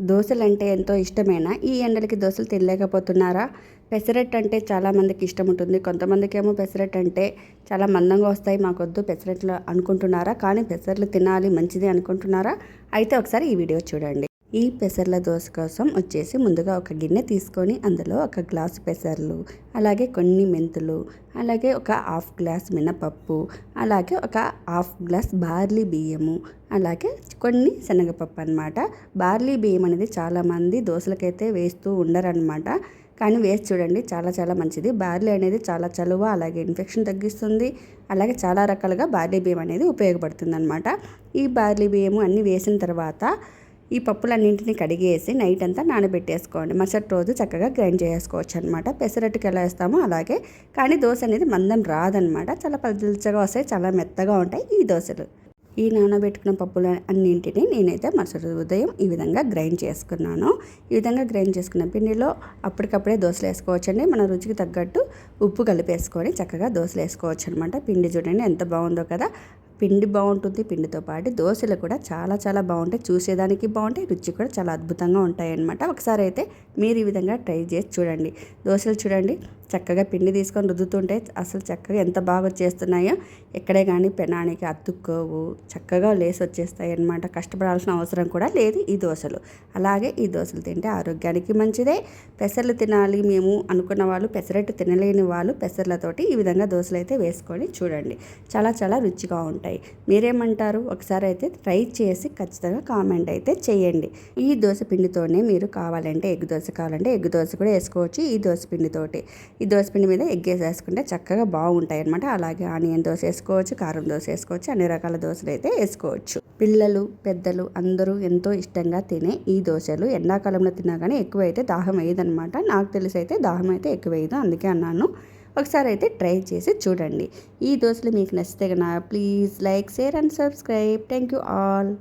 దోశలంటే ఎంతో ఇష్టమేనా? ఈ ఎండలకి దోశలు తినలేకపోతున్నారా? పెసరెట్ అంటే చాలామందికి ఇష్టం ఉంటుంది కొంతమందికి ఏమో పెసరెట్ అంటే చాలా మందంగా వస్తాయి మాకొద్దు పెసరట్లు అనుకుంటున్నారా? కానీ పెసరట్లు తినాలి మంచిది అనుకుంటున్నారా? అయితే ఒకసారి ఈ వీడియో చూడండి. ఈ పెసర్ల దోశ కోసం వచ్చేసి ముందుగా ఒక గిన్నె తీసుకొని అందులో ఒక గ్లాసు పెసర్లు అలాగే కొన్ని మెంతులు అలాగే ఒక హాఫ్ గ్లాస్ మినపప్పు అలాగే ఒక హాఫ్ గ్లాస్ బార్లీ బియ్యము అలాగే కొన్ని శనగపప్పు అనమాట బార్లీ బియ్యం అనేది చాలామంది దోశలకైతే వేస్తూ ఉండరనమాట కానీ వేసి చూడండి చాలా చాలా మంచిది. బార్లీ అనేది చాలా చలువ అలాగే ఇన్ఫెక్షన్ తగ్గిస్తుంది. అలాగే చాలా రకాలుగా బార్లీ బియ్యం అనేది ఉపయోగపడుతుంది అనమాట ఈ బార్లీ బియ్యము అన్నీ వేసిన తర్వాత ఈ పప్పులన్నింటినీ కడిగేసి నైట్ అంతా నానబెట్టేసుకోండి. మరుసటి రోజు చక్కగా గ్రైండ్ చేసుకోవచ్చు అనమాట పెసరట్టుకి ఎలా వేస్తామో అలాగే. కానీ దోశ అనేది మందం రాదనమాట చాలా పలుచగా వస్తాయి చాలా మెత్తగా ఉంటాయి ఈ దోశలు. ఈ నానబెట్టుకున్న పప్పులు అన్నింటినీ నేనైతే మరుసటి ఉదయం ఈ విధంగా గ్రైండ్ చేసుకున్నాను. ఈ విధంగా గ్రైండ్ చేసుకున్న పిండిలో అప్పటికప్పుడే దోశలు వేసుకోవచ్చండి. మన రుచికి తగ్గట్టు ఉప్పు కలిపేసుకొని చక్కగా దోశలు వేసుకోవచ్చు అనమాట పిండి చూడండి ఎంత బాగుందో కదా. పిండి బాగుంటుంది పిండితో పాటు దోశలు కూడా చాలా చాలా బాగుంటాయి. చూసేదానికి బాగుంటాయి రుచి కూడా చాలా అద్భుతంగా ఉంటాయి అన్నమాట ఒకసారి అయితే మీరు ఈ విధంగా ట్రై చేసి చూడండి. దోశలు చూడండి చక్కగా పిండి తీసుకొని రుద్దుతుంటే అసలు చక్కగా ఎంత బాగా వచ్చేస్తున్నాయో. ఎక్కడే కానీ పెనానికి అతుక్కోవు చక్కగా లేసి వచ్చేస్తాయి అన్నమాట. కష్టపడాల్సిన అవసరం కూడా లేదు ఈ దోశలు. అలాగే ఈ దోశలు తింటే ఆరోగ్యానికి మంచిదే. పెసర్లు తినాలి మేము అనుకున్న వాళ్ళు పెసరట్టు తినలేని వాళ్ళు పెసర్లతోటి ఈ విధంగా దోశలు అయితే వేసుకొని చూడండి. చాలా చాలా రుచిగా ఉంటాయి. మీరేమంటారు? ఒకసారి అయితే ట్రై చేసి ఖచ్చితంగా కామెంట్ అయితే చేయండి. ఈ దోశ పిండితోనే మీరు కావాలంటే ఎగ్ దోశ కావాలంటే ఎగ్ దోశ కూడా వేసుకోవచ్చు ఈ దోశ పిండితోటి. ఈ దోశ పిండి మీద ఎగ్ వేసుకుంటే చక్కగా బాగుంటాయి అనమాట అలాగే ఆనియన్ దోశ వేసుకోవచ్చు కారం దోశ వేసుకోవచ్చు అన్ని రకాల దోశలు అయితే వేసుకోవచ్చు. పిల్లలు పెద్దలు అందరూ ఎంతో ఇష్టంగా తినే ఈ దోశలు. ఎండాకాలంలో తిన్నా కానీ ఎక్కువైతే దాహం వేయదనమాట నాకు తెలిసి అయితే దాహం అయితే ఎక్కువ వేయదు. అందుకే అన్నాను. ఒకసారి అయితే ట్రై చేసి చూడండి. ఈ దోశలు మీకు నచ్చితే కన్నా please like share and subscribe. Thank you all.